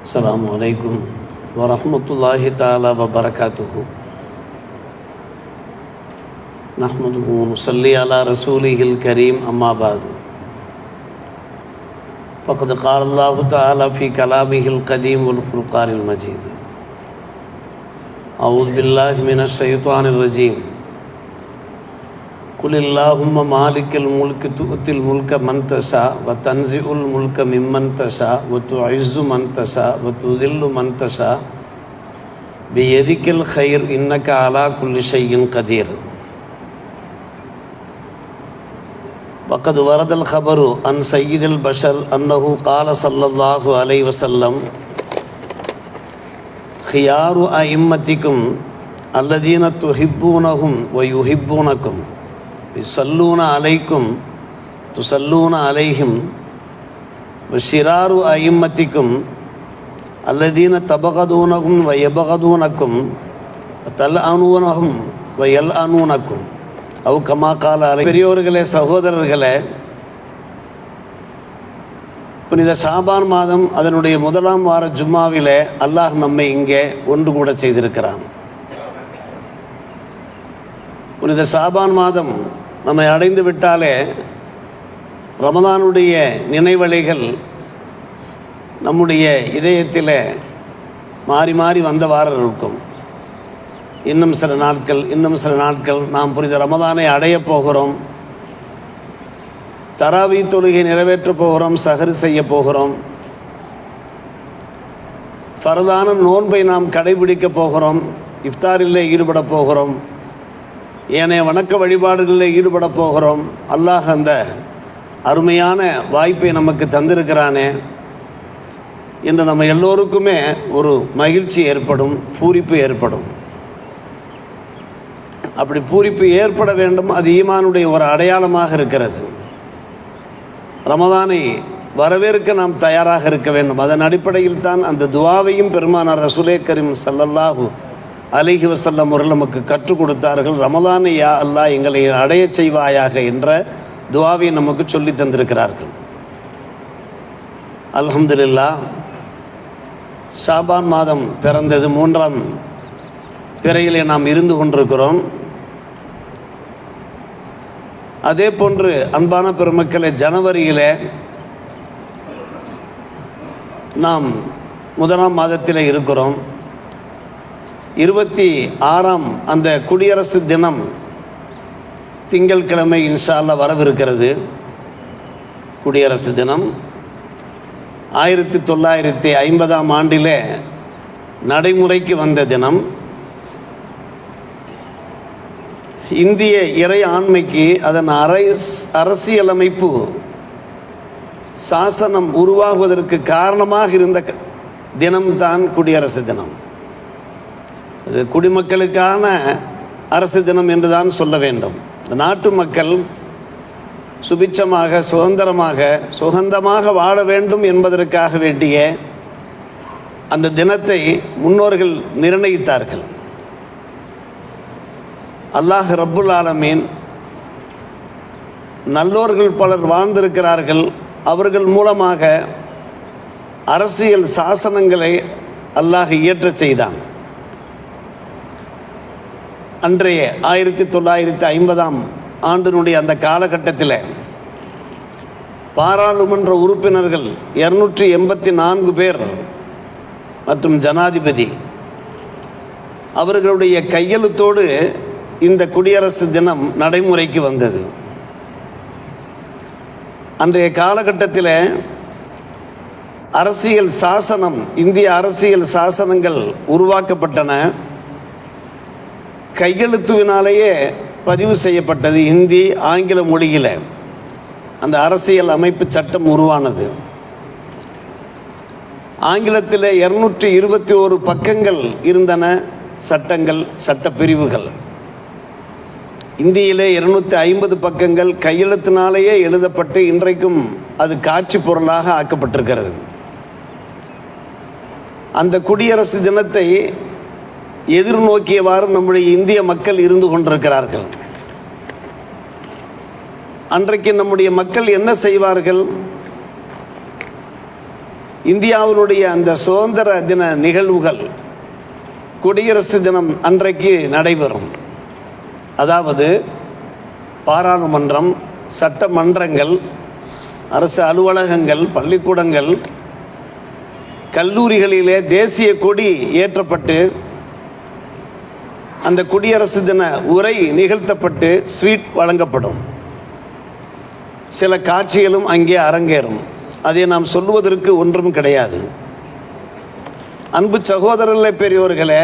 السلام عليكم ورحمة الله تعالى وبركاته. نحمده ونصلي على رسوله الكريم أما بعد. فقد قال الله تعالى في كلامه القديم والفرقان المجيد. أعوذ بالله من الشيطان الرجيم. قل اللهم مالك الملك تؤتي الملك من تشاء وتنزع الملك ممن تشاء وتعز من تشاء وتذل من تشاء بيدك الخير إنك على كل شيء قدير. وقد ورد الخبر عن سيد البشر أنه قال صلى الله عليه وسلم خيار أئمتكم الذين تحبونهم ويحبونكم சல்லூன அலைக்கும் துசல்லூன அலைஹிம் ஷிராரு ஐம்மத்திக்கும் அல்லதீன தபகதூனகும் வயபகதூனக்கும் தல் அனூனகும் வயல் அனூனக்கும் அவு கமா கால அலை பெரியோர்களே சகோதரர்களே புனித சாபான் மாதம் அதனுடைய முதலாம் வார ஜும்மாவிலே அல்லாஹ் நம்மை இங்கே ஒன்று கூட செய்திருக்கிறான். புனித சாபான் மாதம் நம்மை அடைந்து விட்டாலே ரமதானுடைய நினைவலைகள் நம்முடைய இதயத்தில் மாறி மாறி வந்தவாறு இருக்கும். இன்னும் சில நாட்கள் இன்னும் சில நாட்கள் நாம் புரித ரமதானை அடையப் போகிறோம். தராவி தொழுகை நிறைவேற்றப் போகிறோம் சகரி செய்ய போகிறோம். ஃபரதான நோன்பை நாம் கடைபிடிக்கப் போகிறோம் இஃப்தாரிலே ஈடுபடப் போகிறோம். ஏனைய வணக்க வழிபாடுகளில் ஈடுபட போகிறோம். அல்லாஹ் அந்த அருமையான வாய்ப்பை நமக்கு தந்திருக்கிறானே. என்று நம்ம எல்லோருக்குமே ஒரு மகிழ்ச்சி ஏற்படும் பூரிப்பு ஏற்படும். அப்படி பூரிப்பு ஏற்பட வேண்டும் அது ஈமானுடைய ஒரு அடையாளமாக இருக்கிறது. ரமதானை வரவேற்க நாம் தயாராக இருக்க வேண்டும். அதன் அடிப்படையில் தான் அந்த துவாவையும் பெருமானார் ரசுலே கரீம் சல்லல்லாஹூ அலிஹி வசல்லம் அவர்கள் நமக்கு கற்றுக் கொடுத்தார்கள். ரமதானை யா அல்லாஹ் எங்களை அடையச் செய்வாயாக என்ற துவாவை நமக்கு சொல்லி தந்திருக்கிறார்கள். அல்ஹம்துலில்லா ஷாபான் மாதம் பிறந்தது மூன்றாம் பிறையிலே நாம் இருந்து கொண்டிருக்கிறோம். அதே போன்று அன்பான பெருமக்களை ஜனவரியிலே நாம் முதலாம் மாதத்தில் இருக்கிறோம். இருபத்தி ஆறாம் அந்த குடியரசு தினம் திங்கட்கிழமை இன்ஷால்ல வரவிருக்கிறது. குடியரசு தினம். ஆயிரத்தி தொள்ளாயிரத்தி ஐம்பதாம் ஆண்டிலே நடைமுறைக்கு வந்த தினம். இந்திய இறை ஆண்மைக்கு அதன் அரை அரசியலமைப்பு சாசனம் உருவாகுவதற்கு காரணமாக இருந்த க- தினம்தான் குடியரசு தினம். இது குடிமக்களுக்கான அரசு தினம் என்று தான் சொல்ல வேண்டும். இந்த நாட்டு மக்கள் சுபிச்சமாக சுதந்திரமாக சுகந்தமாக வாழ வேண்டும் என்பதற்காக வேண்டிய அந்த தினத்தை முன்னோர்கள் நிர்ணயித்தார்கள். அல்லாஹ் ரப்புல் ஆலமீன் நல்லோர்கள் பலர் வாழ்ந்திருக்கிறார்கள். அவர்கள் மூலமாக அரசியல் சாசனங்களை அல்லாஹ் இயற்றச் செய்தான். அன்றைய ஆயிரத்தி தொள்ளாயிரத்தி ஐம்பதாம் ஆண்டினுடைய அந்த காலகட்டத்தில் பாராளுமன்ற உறுப்பினர்கள் இருநூற்றி எண்பத்தி நான்கு பேர் மற்றும் ஜனாதிபதி அவர்களுடைய கையெழுத்தோடு இந்த குடியரசு தினம் நடைமுறைக்கு வந்தது. அன்றைய காலகட்டத்தில் அரசியல் சாசனம் இந்திய அரசியல் சாசனங்கள் உருவாக்கப்பட்டன. கையெழுத்துவினாலேயே பதிவு செய்யப்பட்டது இந்தி ஆங்கில மொழியில். அந்த அரசியல் அமைப்பு சட்டம் உருவானது. ஆங்கிலத்தில் இருநூற்றி இருபத்தி ஓரு பக்கங்கள் இருந்தன சட்டங்கள் சட்டப்பிரிவுகள். இந்தியிலே இருநூத்தி ஐம்பது பக்கங்கள் கையெழுத்தினாலேயே எழுதப்பட்டு இன்றைக்கும் அது காட்சி பொருளாக ஆக்கப்பட்டிருக்கிறது. அந்த குடியரசு தினத்தை எதிர்நோக்கியவாறு நம்முடைய இந்திய மக்கள் இருந்து கொண்டிருக்கிறார்கள். அன்றைக்கு நம்முடைய மக்கள் என்ன செய்வார்கள்? இந்தியாவினுடைய அந்த சுதந்திர தின நிகழ்வுகள் குடியரசு தினம் அன்றைக்கு நடைபெறும். அதாவது பாராளுமன்றம் சட்டமன்றங்கள் அரசு அலுவலகங்கள் பள்ளிக்கூடங்கள் கல்லூரிகளிலே தேசிய கொடி ஏற்றப்பட்டு அந்த குடியரசு தின உரை நிகழ்த்தப்பட்டு ஸ்வீட் வழங்கப்படும். சில காட்சிகளும் அங்கே அரங்கேறும். அதை நாம் சொல்லுவதற்கு ஒன்றும் கிடையாது. அன்பு சகோதரர்களே பெரியோர்களே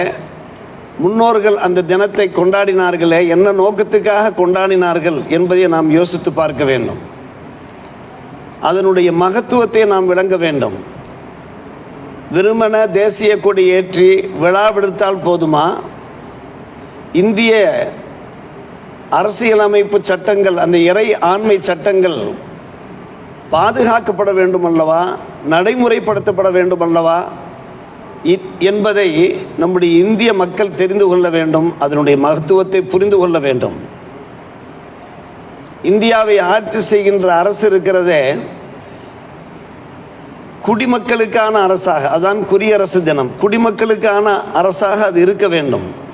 முன்னோர்கள் அந்த தினத்தை கொண்டாடினார்களே என்ன நோக்கத்துக்காக கொண்டாடினார்கள் என்பதை நாம் யோசித்து பார்க்க வேண்டும். அதனுடைய மகத்துவத்தை நாம் விளங்க வேண்டும். விருமன தேசிய கொடி ஏற்றி விழாவெடுத்தால் போதுமா? இந்திய அரசியலமைப்பு சட்டங்கள் அந்த இறை ஆண்மை சட்டங்கள் பாதுகாக்கப்பட வேண்டும் அல்லவா நடைமுறைப்படுத்தப்பட வேண்டும் அல்லவா இ- என்பதை நம்முடைய இந்திய மக்கள் தெரிந்து கொள்ள வேண்டும் அதனுடைய மகத்துவத்தை புரிந்து கொள்ள வேண்டும். இந்தியாவை ஆட்சி செய்கின்ற அரசு இருக்கிறதே குடிமக்களுக்கான அரசாக அதான் குடியரசு தினம். குடிமக்களுக்கான அரசாக அது இருக்க வேண்டும்.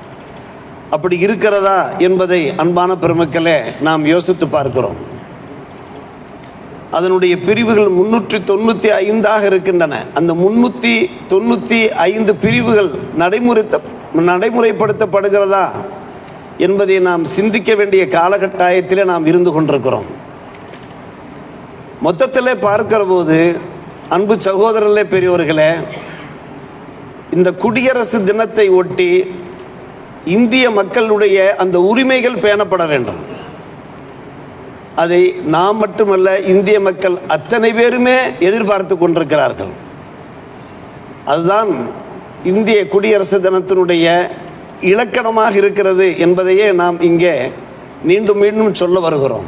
அப்படி இருக்கிறதா என்பதை அன்பான பெருமக்களே நாம் யோசித்து பார்க்கிறோம். அதனுடைய பிரிவுகள் முன்னூற்றி தொண்ணூற்றி ஐந்தாக இருக்கின்றன. அந்த முன்னூற்றி தொண்ணூற்றி ஐந்து பிரிவுகள் நடைமுறைத்த நடைமுறைப்படுத்தப்படுகிறதா என்பதை நாம் சிந்திக்க வேண்டிய காலகட்டாயத்திலே நாம் இருந்து கொண்டிருக்கிறோம். மொத்தத்தில் பார்க்கிற போது அன்பு சகோதரர்களே பெரியோர்களே இந்த குடியரசு தினத்தை ஒட்டி இந்திய மக்களுடைய அந்த உரிமைகள் பேணப்பட வேண்டும். அதை நாம் மட்டுமல்ல இந்திய மக்கள் அத்தனை பேருமே எதிர்பார்த்து கொண்டிருக்கிறார்கள். அதுதான் இந்திய குடியரசு தினத்தினுடைய இலக்கணமாக இருக்கிறது என்பதையே நாம் இங்கே மீண்டும் மீண்டும் சொல்ல வருகிறோம்.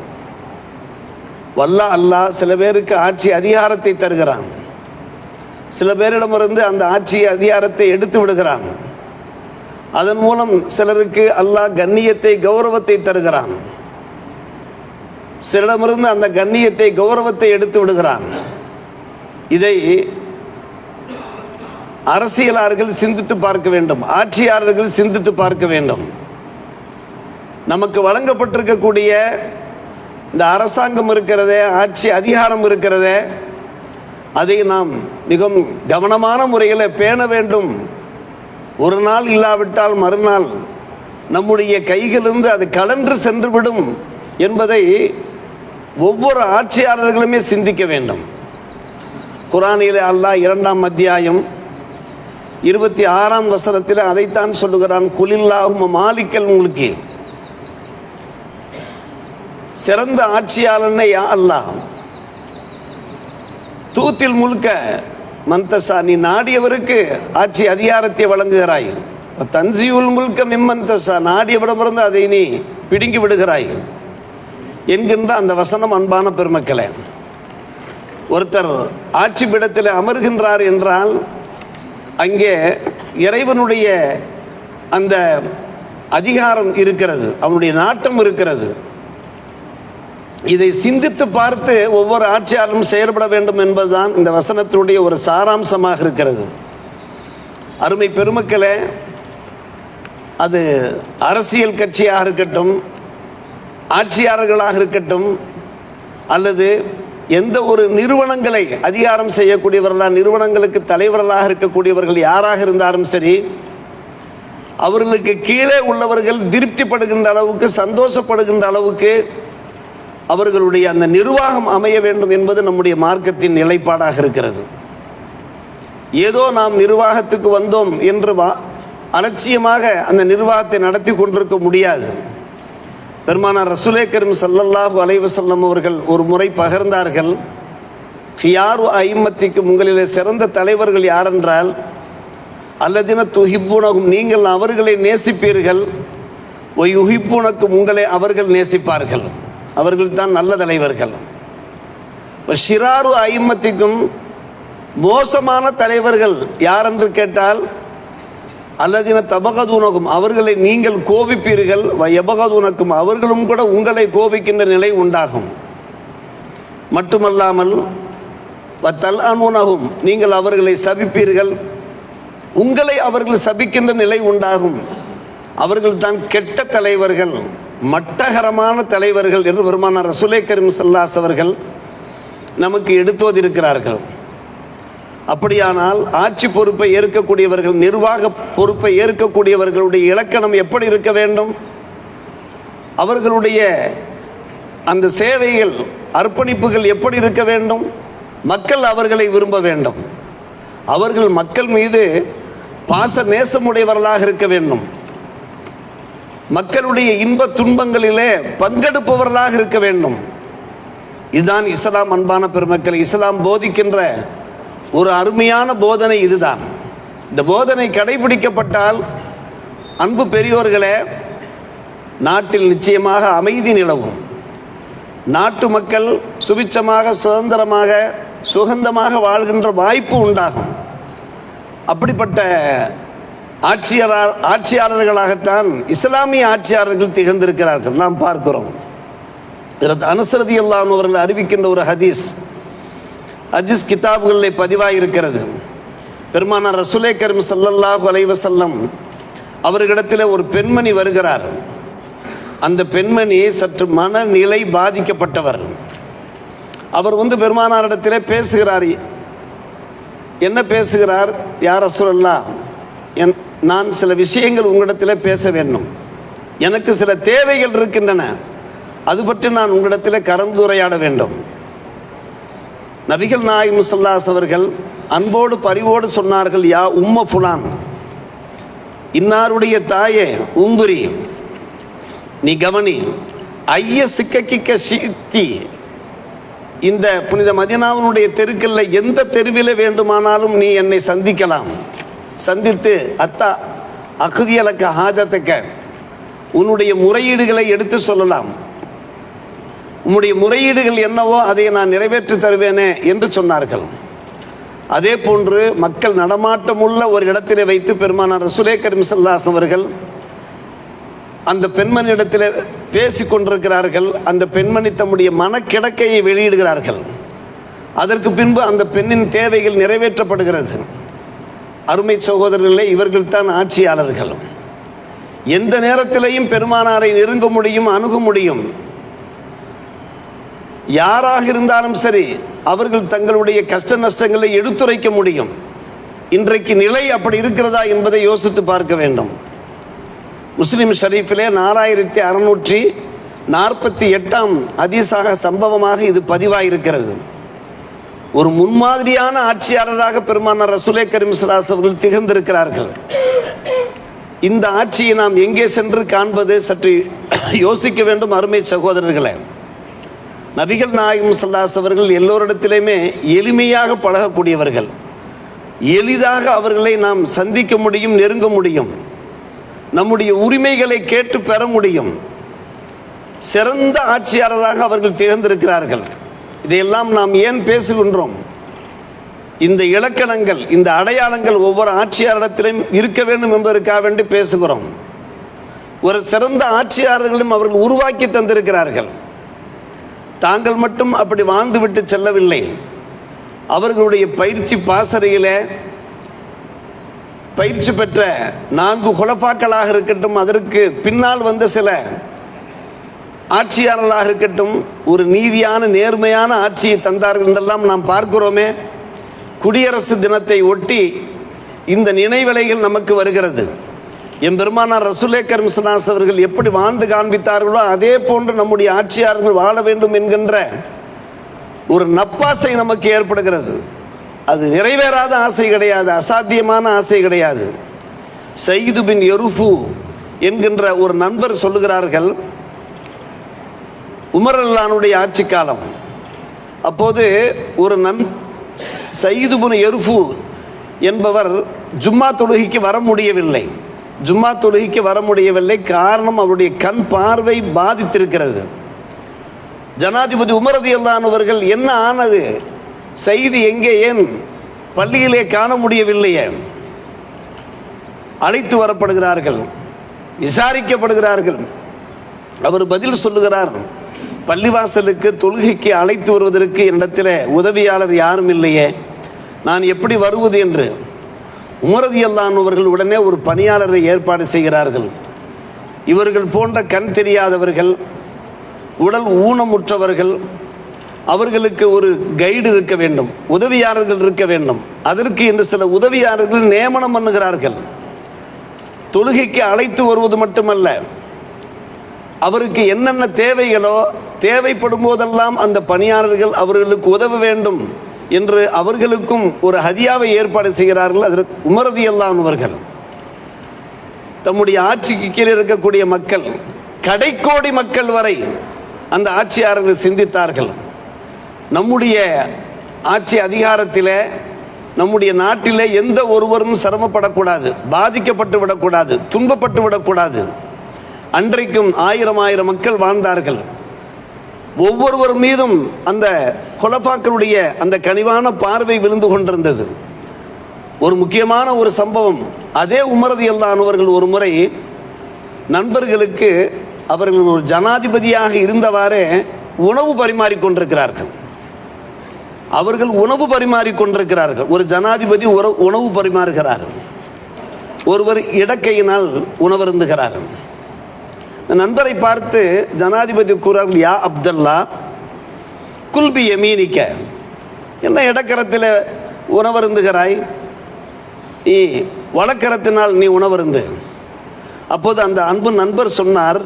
வல்ல அல்லாஹ் சில பேருக்கு ஆட்சி அதிகாரத்தை தருகிறான். சில பேரிடமிருந்து அந்த ஆட்சி அதிகாரத்தை எடுத்து விடுகிறான். அதன் மூலம் சிலருக்கு அல்லாஹ் கண்ணியத்தை கௌரவத்தை தருகிறான். சிலரிடமிருந்து அந்த கண்ணியத்தை கௌரவத்தை எடுத்து விடுகிறான். இதை அரசியலாளர்கள் சிந்தித்து பார்க்க வேண்டும். ஆட்சியாளர்கள் சிந்தித்து பார்க்க வேண்டும். நமக்கு வழங்கப்பட்டிருக்கக்கூடிய இந்த அரசாங்கம் இருக்கிறதே ஆட்சி அதிகாரம் இருக்கிறதே அதை நாம் மிகவும் கவனமான முறையில் பேண வேண்டும். ஒரு நாள் இல்லாவிட்டால் மறுநாள் நம்முடைய கைகளிலிருந்து அது கலன்று சென்றுவிடும் என்பதை ஒவ்வொரு ஆட்சியாளர்களுமே சிந்திக்க வேண்டும். குரானிலே அல்லாஹ் இரண்டாம் அத்தியாயம் இருபத்தி ஆறாம் வசனத்தில் அதைத்தான் சொல்லுகிறான் குலில்லாகும் மாலிக்கல் முழுக்கி சிறந்த ஆட்சியாளனை யா அல்லாஹ்? தூத்தில் முழுக்க மந்தசா நீ நாடியவருக்கு ஆட்சி அதிகாரத்தை வழங்குகிறாய். தன்சியுல் முழுக்க மிம்மந்தசா நாடியவிடமிருந்து அதை நீ பிடுங்கி விடுகிறாய். என்கின்ற அந்த வசனம் அன்பான பெருமக்களே ஒருத்தர் ஆட்சி பீடத்தில் அமர்கின்றார் என்றால் அங்கே இறைவனுடைய அந்த அதிகாரம் இருக்கிறது அவனுடைய நாட்டம் இருக்கிறது. இதை சிந்தித்து பார்த்து ஒவ்வொரு ஆட்சியாளரும் செயல்பட வேண்டும் என்பதுதான் இந்த வசனத்தினுடைய ஒரு சாராம்சமாக இருக்கிறது. அருமை பெருமக்களே அது அரசியல் கட்சியாக இருக்கட்டும் ஆட்சியாளர்களாக இருக்கட்டும் அல்லது எந்த ஒரு நிறுவனங்களை அதிகாரம் செய்யக்கூடியவர்களாக நிறுவனங்களுக்கு தலைவர்களாக இருக்கக்கூடியவர்கள் யாராக இருந்தாலும் சரி அவர்களுக்கு கீழே உள்ளவர்கள் திருப்திப்படுகின்ற அளவுக்கு சந்தோஷப்படுகின்ற அளவுக்கு அவர்களுடைய அந்த நிர்வாகம் அமைய வேண்டும் என்பது நம்முடைய மார்க்கத்தின் நிலைப்பாடாக இருக்கிறது. ஏதோ நாம் நிர்வாகத்துக்கு வந்தோம் என்று வா- அலட்சியமாக அந்த நிர்வாகத்தை நடத்தி கொண்டிருக்க முடியாது. பெருமானார் ரசுலே கரும் ஸல்லல்லாஹு அலைஹி அவர்கள் ஒரு முறை பகிர்ந்தார்கள் ஃபியாரு ஐமத்திக்கு உங்களிலே சிறந்த தலைவர்கள் யாரென்றால் அல்லதின துஹிப்புனகும் நீங்கள் அவர்களை நேசிப்பீர்கள் ஒய் உஹிப்புனக்கும் உங்களை அவர்கள் நேசிப்பார்கள். அவர்கள் தான் நல்ல தலைவர்கள். ஷிராரு ஐம்மத்திக்கும் மோசமான தலைவர்கள் யாரென்று கேட்டால் அல்லதின தபகதூனகும் அவர்களை நீங்கள் கோபிப்பீர்கள் எபகதூனக்கும் அவர்களும் கூட உங்களை கோபிக்கின்ற நிலை உண்டாகும். மட்டுமல்லாமல் வத்தல் அனுனகும் நீங்கள் அவர்களை சபிப்பீர்கள் உங்களை அவர்கள் சபிக்கின்ற நிலை உண்டாகும். அவர்கள் தான் கெட்ட தலைவர்கள். மட்டகரமான தலைவர்கள் என்று பெருமானார் ரசுலே கரீம் சல்லாஸ் அவர்கள் நமக்கு எடுத்தோதிருக்கிறார்கள் அப்படியானால் ஆட்சி பொறுப்பை ஏற்கக்கூடியவர்கள் நிர்வாக பொறுப்பை ஏற்கக்கூடியவர்களுடைய இலக்கணம் எப்படி இருக்க வேண்டும்? அவர்களுடைய அந்த சேவைகள் அர்ப்பணிப்புகள் எப்படி இருக்க வேண்டும்? மக்கள் அவர்களை விரும்ப வேண்டும். அவர்கள் மக்கள் மீது பாச நேசமுடையவர்களாக இருக்க வேண்டும். மக்களுடைய இன்ப துன்பங்களிலே பங்கெடுப்பவர்களாக இருக்க வேண்டும். இதுதான் இஸ்லாம் அன்பான பெருமக்கள் இஸ்லாம் போதிக்கின்ற ஒரு அருமையான போதனை இதுதான். இந்த போதனை கடைபிடிக்கப்பட்டால் அன்பு பெரியோர்களே நாட்டில் நிச்சயமாக அமைதி நிலவும். நாட்டு மக்கள் சுபிச்சமாக சுதந்திரமாக சுகந்தமாக வாழ்கின்ற வாய்ப்பு உண்டாகும். அப்படிப்பட்ட ஆட்சியரா ஆட்சியாளர்களாகத்தான் இஸ்லாமிய ஆட்சியாளர்கள் திகழ்ந்திருக்கிறார்கள். நாம் பார்க்கிறோம். அனுசரதி அல்லாம் அவர்கள் அறிவிக்கின்ற ஒரு ஹதீஸ் ஹதீஸ் கிதாபுகளில் பதிவாயிருக்கிறது. பெருமானார் ரசுலே கரும் ஸல்லல்லாஹு அலைஹி அவர்களிடத்தில் ஒரு பெண்மணி வருகிறார். அந்த பெண்மணி சற்று மனநிலை பாதிக்கப்பட்டவர். அவர் வந்து பெருமானாரிடத்திலே பேசுகிறார். என்ன பேசுகிறார்? யார் ரசூலல்லா என் நான் சில விஷயங்கள் உங்களிடத்தில் பேச வேண்டும். எனக்கு சில தேவைகள் இருக்கின்றன. அது பற்றி நான் உங்களிடத்தில் கலந்துரையாட வேண்டும். நபிகள் நாய் முசல்லாஸ் அவர்கள் அன்போடு பரிவோடு சொன்னார்கள் யா உம்ம ஃபுலான் இன்னாருடைய தாயே உங்குரி நீ கவனி ஐய சிக்கிக்க சீத்தி இந்த புனித மதினாவினுடைய தெருக்களில் எந்த தெருவில் வேண்டுமானாலும் நீ என்னை சந்திக்கலாம். சந்தித்து அத்தா அகுதியலக்க ஹாஜத்துக்க உன்னுடைய முறையீடுகளை எடுத்து சொல்லலாம். உன்னுடைய முறையீடுகள் என்னவோ அதை நான் நிறைவேற்றி தருவேனே என்று சொன்னார்கள். அதே போன்று மக்கள் நடமாட்டமுள்ள ஒரு இடத்திலே வைத்து பெருமானார் ரசுலே கரீம் ஸல்லல்லாஹு அவர்கள் அந்த பெண்மணியிடத்தில் பேசி கொண்டிருக்கிறார்கள். அந்த பெண்மணி தம்முடைய மனக்கிடக்கையை வெளியிடுகிறார்கள். அதற்கு பின்பு அந்த பெண்ணின் தேவைகள் நிறைவேற்றப்படுகிறது. அருமை சகோதரர்களே இவர்கள் தான் ஆட்சியாளர்கள். எந்த நேரத்திலையும் பெருமானாரை நெருங்க முடியும் அணுக முடியும். யாராக இருந்தாலும் சரி அவர்கள் தங்களுடைய கஷ்ட நஷ்டங்களை எடுத்துரைக்க முடியும். இன்றைக்கு நிலை அப்படி இருக்கிறதா என்பதை யோசித்து பார்க்க வேண்டும். முஸ்லிம் ஷரீஃபிலே நாலாயிரத்தி அறுநூற்றி நாற்பத்தி எட்டாம் அதிசாக சம்பவமாக இது பதிவாயிருக்கிறது. ஒரு முன்மாதிரியான ஆட்சியாளராக பெருமான ரசுலே கரிமிஸ்லாஸ் அவர்கள் திகழ்ந்திருக்கிறார்கள். இந்த ஆட்சியை நாம் எங்கே சென்று காண்பது சற்று யோசிக்க வேண்டும் அருமை சகோதரர்களே. நபிகள் நாயகம் சல்லாஸ் அவர்கள் எல்லோரிடத்திலையுமே எளிமையாக பழகக்கூடியவர்கள். எளிதாக அவர்களை நாம் சந்திக்க முடியும் நெருங்க முடியும். நம்முடைய உரிமைகளை கேட்டு பெற முடியும். சிறந்த ஆட்சியாளராக அவர்கள் திகழ்ந்திருக்கிறார்கள். இதையெல்லாம் நாம் ஏன் பேசுகின்றோம்? இந்த இலக்கணங்கள் இந்த அடையாளங்கள் ஒவ்வொரு ஆட்சியாளரிடத்திலும் இருக்க வேண்டும் என்பதற்காக வேண்டி பேசுகிறோம். ஒரு சிறந்த ஆட்சியாளர்களும் அவர்கள் உருவாக்கி தந்திருக்கிறார்கள். தாங்கள் மட்டும் அப்படி வாழ்ந்துவிட்டு செல்லவில்லை. அவர்களுடைய பயிற்சி பாசறையில் பயிற்சி பெற்ற நான்கு குலப்பாக்களாக இருக்கட்டும் அதற்கு பின்னால் வந்த சில ஆட்சியாளர்களாக இருக்கட்டும் ஒரு நீதியான நேர்மையான ஆட்சியை தந்தார்கள் என்றெல்லாம் நாம் பார்க்கிறோமே. குடியரசு தினத்தை ஒட்டி இந்த நினைவலைகள் நமக்கு வருகிறது. என் பெருமானார் ரசூலே கர்மிசனாஸ் அவர்கள் எப்படி வாழ்ந்து காண்பித்தார்களோ அதே போன்று நம்முடைய ஆட்சியாளர்கள் வாழ வேண்டும் என்கின்ற ஒரு நப்பாசை நமக்கு ஏற்படுகிறது. அது நிறைவேறாத ஆசை கிடையாது அசாத்தியமான ஆசை கிடையாது. சயிது பின் எருஃபு என்கின்ற ஒரு நண்பர் சொல்லுகிறார்கள் உமர் அல்லானுடைய ஆட்சி காலம் அப்போது ஒரு நன் சயீது எருஃபு என்பவர் ஜும்மா தொழுகைக்கு வர முடியவில்லை. ஜும்மா தொழுகைக்கு வர முடியவில்லை. காரணம் அவருடைய கண் பார்வை பாதித்திருக்கிறது. ஜனாதிபதி உமரதி அல்லானவர்கள் என்ன ஆனது? செய்தி எங்கே ஏன் பள்ளியிலே காண முடியவில்லையே? அழைத்து வரப்படுகிறார்கள். விசாரிக்கப்படுகிறார்கள். அவர் பதில் சொல்லுகிறார். பள்ளிவாசலுக்கு தொழுகைக்கு அழைத்து வருவதற்கு என்னிடத்தில் உதவியாளர் யாரும் இல்லையே. நான் எப்படி வருவது என்று? உமரதி அல்லானவர்கள் உடனே ஒரு பணியாளரை ஏற்பாடு செய்கிறார்கள். இவர்கள் போன்ற கண் தெரியாதவர்கள் உடல் ஊனமுற்றவர்கள் அவர்களுக்கு ஒரு கைடு இருக்க வேண்டும் உதவியாளர்கள் இருக்க வேண்டும். அதற்கு இன்று சில உதவியாளர்கள் நியமனம் பண்ணுகிறார்கள். தொழுகைக்கு அழைத்து வருவது மட்டுமல்ல அவருக்கு என்னென்ன தேவைகளோ தேவைப்படும் போதெல்லாம் அந்த பணியாளர்கள் அவர்களுக்கு உதவ வேண்டும் என்று அவர்களுக்கும் ஒரு ஹதியாவை ஏற்பாடு செய்கிறார்கள் அதற்கு உமரதி அவர்கள். தம்முடைய ஆட்சிக்கு கீழே இருக்கக்கூடிய மக்கள் கடைக்கோடி மக்கள் வரை அந்த ஆட்சியாளர்கள் சிந்தித்தார்கள். நம்முடைய ஆட்சி அதிகாரத்தில் நம்முடைய நாட்டிலே எந்த ஒருவரும் சிரமப்படக்கூடாது பாதிக்கப்பட்டு விடக்கூடாது துன்பப்பட்டு விடக்கூடாது. அன்றைக்கும் ஆயிரம் ஆயிரம் மக்கள் வாழ்ந்தார்கள். ஒவ்வொருவர் மீதும் அந்த கொலப்பாக்களுடைய அந்த கனிவான பார்வை விழுந்து கொண்டிருந்தது. ஒரு முக்கியமான ஒரு சம்பவம். அதே உமரதி அவர்கள் ஒரு முறை நண்பர்களுக்கு அவர்கள் ஒரு ஜனாதிபதியாக இருந்தவாறே உணவு பரிமாறிக்கொண்டிருக்கிறார்கள் அவர்கள் உணவு பரிமாறிக்கொண்டிருக்கிறார்கள் ஒரு ஜனாதிபதி உணவு பரிமாறுகிறார்கள். ஒருவர் இடக்கையினால் உணவருந்துகிறார்கள். நண்பரை பார்த்து ஜனாதிபதி கூறார்கள் யா அப்தல்லா குல்பி யமீனிக்க. என்ன இடக்கரத்தில் உணவருந்துகிறாய்? நீ வழக்கரத்தினால் நீ உணவருந்து. அப்போது அந்த அன்பு நண்பர் சொன்னார்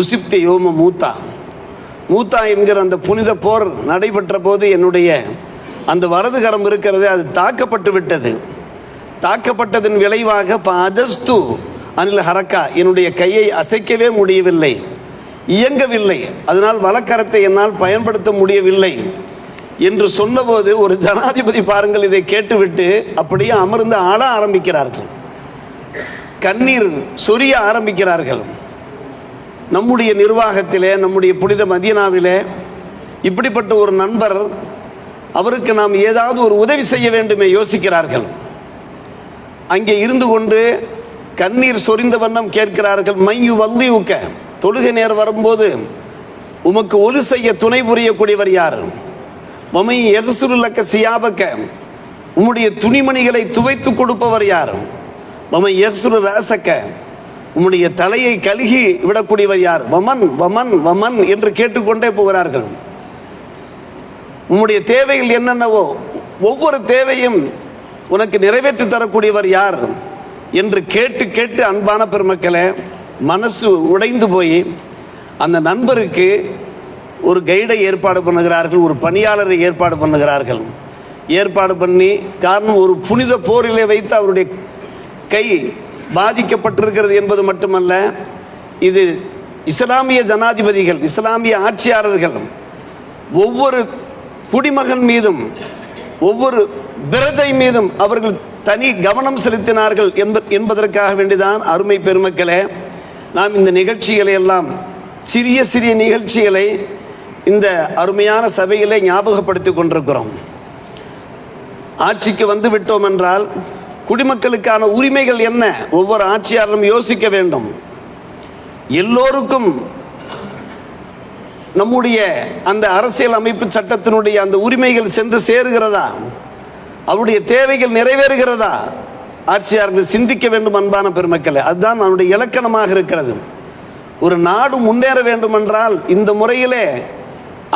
உசிப்தி யோம மூத்தா. மூத்தா என்கிற அந்த புனித போர் நடைபெற்ற போது என்னுடைய அந்த வரதுகரம் இருக்கிறது அது தாக்கப்பட்டு விட்டது தாக்கப்பட்டதன் விளைவாக பாதஸ்து அனில் ஹரக்கா என்னுடைய கையை அசைக்கவே முடியவில்லை. இயங்கவில்லை. அதனால் வழக்கரத்தை என்னால் பயன்படுத்த முடியவில்லை. என்று சொன்னபோது ஒரு ஜனாதிபதி பாருங்கள் இதை கேட்டுவிட்டு அப்படியே அமர்ந்து ஆள ஆரம்பிக்கிறார்கள். கண்ணீர் சொரிய ஆரம்பிக்கிறார்கள். நம்முடைய நிர்வாகத்திலே நம்முடைய புனித மதீனாவிலே இப்படிப்பட்ட ஒரு நண்பர் அவருக்கு நாம் ஏதாவது ஒரு உதவி செய்ய வேண்டுமே யோசிக்கிறார்கள். அங்கே இருந்து கொண்டு கண்ணீர் சொரிந்த வண்ணம் கேட்கிறார்கள் மையு வந்தி உக்க தொழுகை நேர் வரும்போது உமக்கு ஒலி செய்ய துணை புரியக்கூடியவர் யார்? மமை எகசுருலக்க சியாபக்க. உம்முடைய துணிமணிகளை துவைத்து கொடுப்பவர் யார்? மமை எகசுரு ராசக்க. உம்முடைய தலையை கழுகி விடக்கூடியவர் யார்? வமன் வமன் வமன் என்று கேட்டுக்கொண்டே போகிறார்கள். உம்முடைய தேவைகள் என்னென்னவோ ஒவ்வொரு தேவையும் உனக்கு நிறைவேற்றி தரக்கூடியவர் யார்? என்று கேட்டு கேட்டு அன்பான பெருமக்களை மனசு உடைந்து போய் அந்த நண்பருக்கு ஒரு கைடை ஏற்பாடு பண்ணுகிறார்கள் ஒரு பணியாளரை ஏற்பாடு பண்ணுகிறார்கள். ஏற்பாடு பண்ணி காரணம் ஒரு புனித போரிலே வைத்து அவருடைய கை பாதிக்கப்பட்டிருக்கிறது என்பது மட்டுமல்ல இது இஸ்லாமிய ஜனாதிபதிகள் இஸ்லாமிய ஆட்சியாளர்கள் ஒவ்வொரு குடிமகன் மீதும் ஒவ்வொரு பிரஜை மீதும் அவர்கள் தனி கவனம் செலுத்தினார்கள் என்ப என்பதற்காக வேண்டிதான் அருமை பெருமக்களே நாம் இந்த நிகழ்ச்சிகளை எல்லாம் சிறிய சிறிய நிகழ்ச்சிகளை இந்த அருமையான சபையிலே ஞாபகப்படுத்தி கொண்டிருக்கிறோம். ஆட்சிக்கு வந்து விட்டோம் என்றால் குடிமக்களுக்கான உரிமைகள் என்ன? ஒவ்வொரு ஆட்சியாளரும் யோசிக்க வேண்டும். எல்லோருக்கும் நம்முடைய அந்த அரசியல் அமைப்பு சட்டத்தினுடைய அந்த உரிமைகள் சென்று சேருகிறதா? அவருடைய தேவைகள் நிறைவேறுகிறதா? ஆட்சியாளர்கள் சிந்திக்க வேண்டும் அன்பான பெருமக்களை அதுதான் அவருடைய இலக்கணமாக இருக்கிறது. ஒரு நாடு முன்னேற வேண்டும் என்றால் இந்த முறையிலே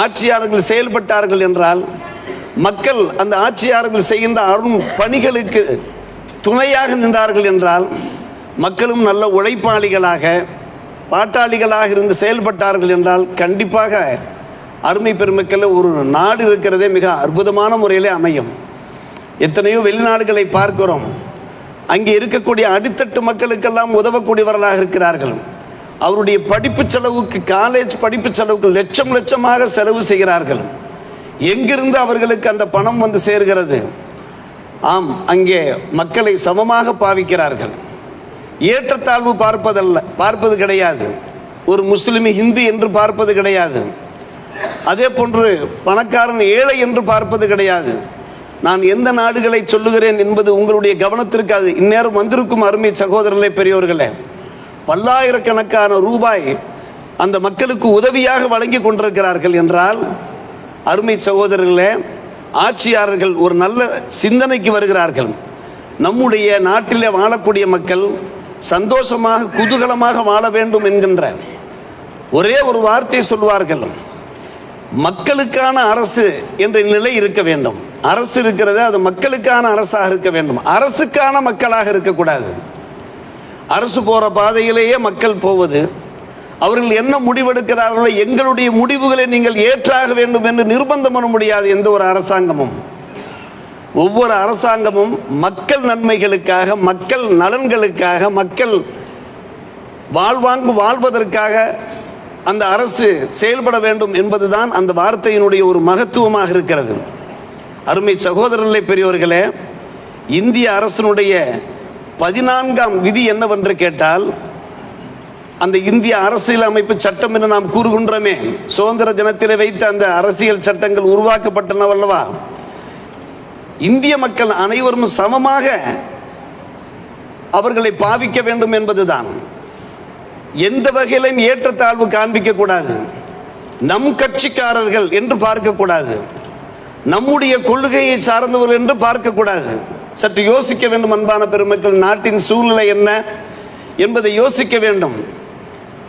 ஆட்சியாளர்கள் செயல்பட்டார்கள் என்றால் மக்கள் அந்த ஆட்சியாளர்கள் செய்கின்ற அருண் பணிகளுக்கு துணையாக நின்றார்கள் என்றால் மக்களும் நல்ல உழைப்பாளிகளாக பாட்டாளிகளாக இருந்து செயல்பட்டார்கள் என்றால் கண்டிப்பாக அருமை பெருமக்களில் ஒரு நாடு இருக்கிறதே மிக அற்புதமான முறையிலே அமையும். எத்தனையோ வெளிநாடுகளை பார்க்கிறோம். அங்கே இருக்கக்கூடிய அடித்தட்டு மக்களுக்கெல்லாம் உதவக்கூடியவர்களாக இருக்கிறார்கள். அவருடைய படிப்பு செலவுக்கு காலேஜ் படிப்பு செலவுக்கு லட்சம் லட்சமாக செலவு செய்கிறார்கள். எங்கிருந்து அவர்களுக்கு அந்த பணம் வந்து சேர்கிறது? ஆம் அங்கே மக்களை சமமாக பாவிக்கிறார்கள். ஏற்றத்தாழ்வு பார்ப்பதல்ல பார்ப்பது கிடையாது. ஒரு முஸ்லிம் ஹிந்து என்று பார்ப்பது கிடையாது. அதே போன்று பணக்காரன் ஏழை என்று பார்ப்பது கிடையாது. நான் எந்த நாடுகளை சொல்லுகிறேன் என்பது உங்களுடைய கவனத்திற்கு அது இந்நேரம் வந்திருக்கும் அருமை சகோதரர்களே பெரியோர்களே பல்லாயிரக்கணக்கான ரூபாய் அந்த மக்களுக்கு உதவியாக வழங்கி கொண்டிருக்கிறார்கள் என்றால் அருமை சகோதரர்களே ஆட்சியாளர்கள் ஒரு நல்ல சிந்தனைக்கு வருகிறார்கள். நம்முடைய நாட்டிலே வாழக்கூடிய மக்கள் சந்தோஷமாக குதூகலமாக வாழ வேண்டும் என்கின்ற ஒரே ஒரு வார்த்தை சொல்வார்கள். மக்களுக்கான அரசு என்ற நிலை இருக்க வேண்டும். அரசு இருக்கிறது அது மக்களுக்கான அரசாக இருக்க வேண்டும். அரசுக்கான மக்களாக இருக்கக்கூடாது. அரசு போகிற பாதையிலேயே மக்கள் போவது. அவர்கள் என்ன முடிவெடுக்கிறார்களோ எங்களுடைய முடிவுகளை நீங்கள் ஏற்றாக வேண்டும் என்று நிர்பந்தம் பண்ண முடியாது எந்த ஒரு அரசாங்கமும். ஒவ்வொரு அரசாங்கமும் மக்கள் நன்மைகளுக்காக மக்கள் நலன்களுக்காக மக்கள் வாழ்வாங்கு வாழ்வதற்காக அந்த அரசு செயல்பட வேண்டும் என்பதுதான் அந்த வார்த்தையினுடைய ஒரு மகத்துவமாக இருக்கிறது. அருமை சகோதரர்களே பெரியவர்களே இந்திய அரசினுடைய பதினான்காம் விதி என்னவென்று கேட்டால் அந்த இந்திய அரசியல் அமைப்பு சட்டம் என்று நாம் கூறுகின்றோமே சுதந்திர தினத்தில் வைத்த அந்த அரசியல் சட்டங்கள் உருவாக்கப்பட்டனவல்லவா இந்திய மக்கள் அனைவரும் சமமாக அவர்களை பாவிக்க வேண்டும் என்பதுதான். எந்த வகையிலும் ஏற்றத்தாழ்வு காண்பிக்க கூடாது நம் கட்சிக்காரர்கள் என்று பார்க்கக்கூடாது. நம்முடைய கொள்கையை சார்ந்தவர்கள் என்று பார்க்கக்கூடாது சற்று யோசிக்க வேண்டும் அன்பான பெருமக்கள் நாட்டின் சூழ்நிலை என்ன என்பதை யோசிக்க வேண்டும்.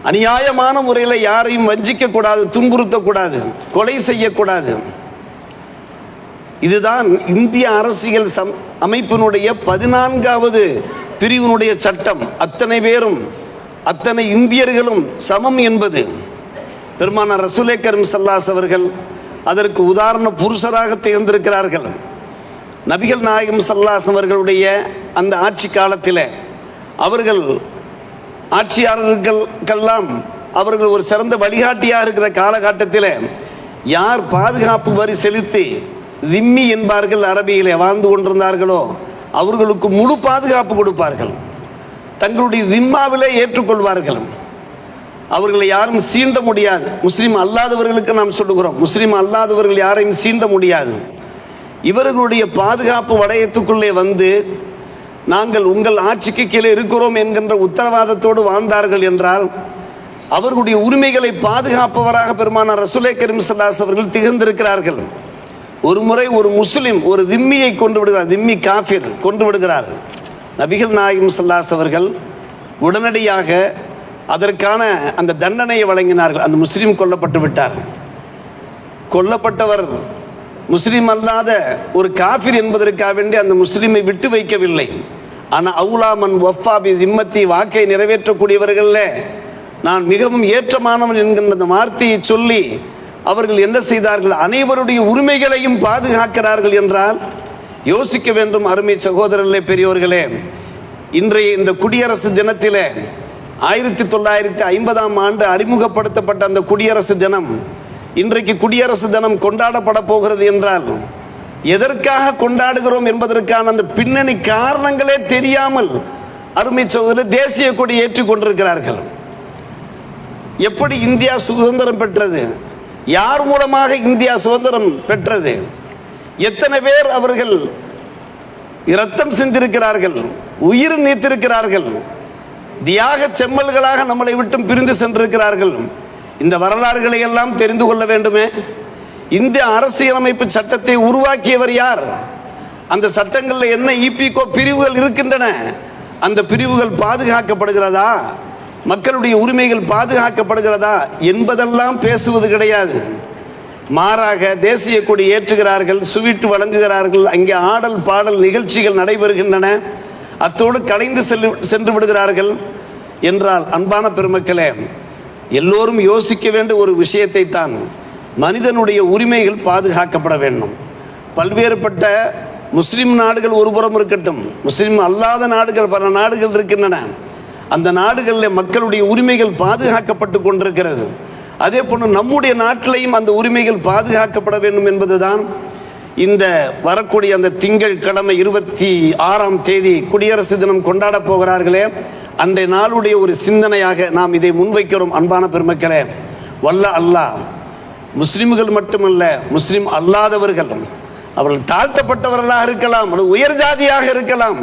அநியாயமான முறையில் யாரையும் வஞ்சிக்கக்கூடாது துன்புறுத்தக்கூடாது கொலை செய்யக்கூடாது இதுதான் இந்திய அரசியல் சம் அமைப்பினுடைய பதினான்காவது பிரிவினுடைய சட்டம். அத்தனை பேரும் அத்தனை இந்தியர்களும் சமம் என்பது. பெருமான ரசூலே சல்லாஸ் அவர்கள் அதற்கு உதாரண புருஷராக தேர்ந்திருக்கிறார்கள். நபிகள் நாயகம் சல்லாஸ் அவர்களுடைய அந்த ஆட்சி காலத்தில் அவர்கள் ஆட்சியாளர்களுக்கெல்லாம் அவர்கள் ஒரு சிறந்த வழிகாட்டியாக இருக்கிற காலகட்டத்தில் யார் பாதுகாப்பு வரி செலுத்தி திம்மி என்பார்கள் அரபியிலே வாழ்ந்து கொண்டிருந்தார்களோ அவர்களுக்கு முழு பாதுகாப்பு கொடுப்பார்கள். தங்களுடைய திம்மாவிலே ஏற்றுக்கொள்வார்கள். அவர்களை யாரும் சீண்ட முடியாது. முஸ்லீம் அல்லாதவர்களுக்கு நாம் சொல்லுகிறோம். முஸ்லீம் அல்லாதவர்கள் யாரையும் சீண்ட முடியாது. இவர்களுடைய பாதுகாப்பு வளையத்துக்குள்ளே வந்து நாங்கள் உங்கள் ஆட்சிக்கு கீழே இருக்கிறோம் என்கின்ற உத்தரவாதத்தோடு வாழ்ந்தார்கள் என்றால் அவர்களுடைய உரிமைகளை பாதுகாப்பவராக பெருமான ரசுலே கரீம் சல்லாஸ் அவர்கள் திகழ்ந்திருக்கிறார்கள். ஒரு முறை ஒரு முஸ்லிம் ஒரு திம்மியை கொண்டு விடுகிறார் திம்மி காஃபிர் கொண்டு விடுகிறார். நபிகள் நாயகம் சல்லாஸ் அவர்கள் உடனடியாக அதற்கான அந்த தண்டனையை வழங்கினார்கள். அந்த முஸ்லீம் கொல்லப்பட்டு விட்டார். கொல்லப்பட்டவர் முஸ்லீம் அல்லாத ஒரு காஃபிர் என்பதற்காக வேண்டி அந்த முஸ்லீமை விட்டு வைக்கவில்லை. ஆனால் அவுலாமன் ஒஃபாபி திம்மத்தி வாக்கை நிறைவேற்றக்கூடியவர்களில் நான் மிகவும் ஏற்றமானவன் என்கின்ற அந்த வார்த்தையை சொல்லி அவர்கள் என்ன செய்தார்கள்? அனைவருடைய உரிமைகளையும் பாதுகாக்கிறார்கள் என்றால் யோசிக்க வேண்டும் அருமை சகோதரர்களே பெரியோர்களே. இன்றைய இந்த குடியரசு தினத்திலே ஆயிரத்தி தொள்ளாயிரத்தி ஐம்பதாம் ஆண்டு அறிமுகப்படுத்தப்பட்ட அந்த குடியரசு தினம் இன்றைக்கு குடியரசு தினம் கொண்டாடப்பட போகிறது என்றால் எதற்காக கொண்டாடுகிறோம் என்பதற்கான அந்த பின்னணி காரணங்களே தெரியாமல் அருமை சகோதரர் தேசிய கொடி ஏற்றி கொண்டிருக்கிறார்கள். எப்படி இந்தியா சுதந்திரம் பெற்றது? யார் மூலமாக இந்தியா சுதந்திரம் பெற்றது? எத்தனை பேர் அவர்கள் இரத்தம் சிந்திருக்கிறார்கள்? உயிர் நீத்திருக்கிறார்கள்? தியாக செம்மல்களாக நம்மளை விட்டும் பிரிந்து சென்றிருக்கிறார்கள். இந்த வரலாறுகளை எல்லாம் தெரிந்து கொள்ள வேண்டுமே. இந்த அரசியலமைப்பு சட்டத்தை உருவாக்கியவர் யார்? அந்த சட்டங்களில் என்ன இபிகோ பிரிவுகள் இருக்கின்றன? அந்த பிரிவுகள் பாதுகாக்கப்படுகிறதா? மக்களுடைய உரிமைகள் பாதுகாக்கப்படுகிறதா? என்பதெல்லாம் பேசுவது கிடையாது. மாறாக தேசிய கொடி ஏற்றுகிறார்கள் சுவிட்டு வழங்குகிறார்கள் அங்கே ஆடல் பாடல் நிகழ்ச்சிகள் நடைபெறுகின்றன. அத்தோடு கலைந்து செல்லு சென்று விடுகிறார்கள் என்றால் அன்பான பெருமக்களே எல்லோரும் யோசிக்க வேண்டிய ஒரு விஷயத்தை தான் மனிதனுடைய உரிமைகள் பாதுகாக்கப்பட வேண்டும். பல்வேறுபட்ட முஸ்லிம் நாடுகள் ஒருபுறம் இருக்கட்டும் முஸ்லிம் அல்லாத நாடுகள் பல நாடுகள் இருக்கின்றன. அந்த நாடுகளில் மக்களுடைய உரிமைகள் பாதுகாக்கப்பட்டு கொண்டிருக்கிறது. அதே போன்று நம்முடைய நாட்டிலையும் அந்த உரிமைகள் பாதுகாக்கப்பட வேண்டும் என்பதுதான் இந்த வரக்கூடிய அந்த திங்கள் கிழமை இருபத்தி ஆறாம் தேதி குடியரசு தினம் கொண்டாட போகிறார்களே அன்றைய நாளுடைய ஒரு சிந்தனையாக நாம் இதை முன்வைக்கிறோம். அன்பான பெருமக்களே வல்ல அல்லாஹ் முஸ்லிம்கள் மட்டுமல்ல முஸ்லிம் அல்லாதவர்கள் அவர்கள் தாழ்த்தப்பட்டவர்களாக இருக்கலாம் அல்லது உயர் ஜாதியாக இருக்கலாம்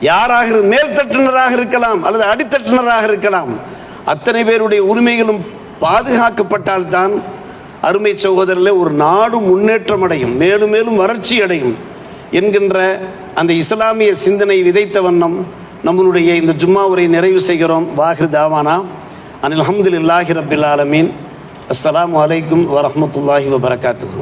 யாராக மேல்தட்டினராக இருக்கலாம் அல்லது அடித்தட்டினராக இருக்கலாம் அத்தனை பேருடைய உரிமைகளும் பாதுகாக்கப்பட்டால்தான் அருமை சகோதரர்களே ஒரு நாடு முன்னேற்றம் அடையும் மேலும் மேலும் வறட்சி அடையும் என்கின்ற அந்த இஸ்லாமிய சிந்தனை விதைத்த வண்ணம் நம்மளுடைய இந்த ஜும்மா உரை நிறைவு செய்கிறோம். வாஹிர் தாவானா. அனில் அஹமதுல்லாஹி ரபில் ஆலமீன். அஸ்லாம் வலைக்கும் வரமத்துல்லாஹி வபரகாத்து